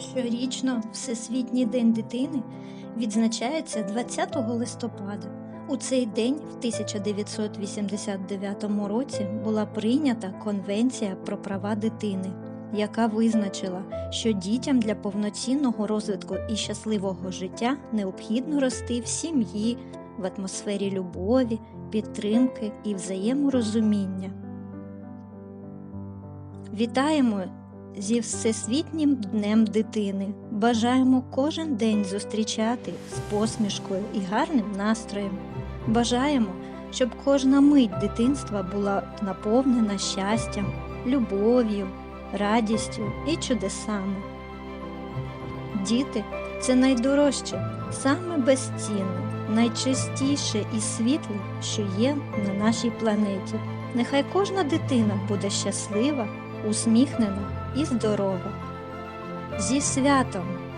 Щорічно Всесвітній день дитини відзначається 20 листопада. У цей день в 1989 році була прийнята Конвенція про права дитини, яка визначила, що дітям для повноцінного розвитку і щасливого життя необхідно рости в сім'ї, в атмосфері любові, підтримки і взаєморозуміння. Вітаємо зі Всесвітнім днем дитини. Бажаємо кожен день зустрічати з посмішкою і гарним настроєм. Бажаємо, щоб кожна мить дитинства була наповнена щастям, любов'ю, радістю і чудесами. Діти це найдорожче, саме безцінне, найчистіше і світле, що є на нашій планеті. Нехай кожна дитина буде щаслива, усміхнена і здорова. Зі святом!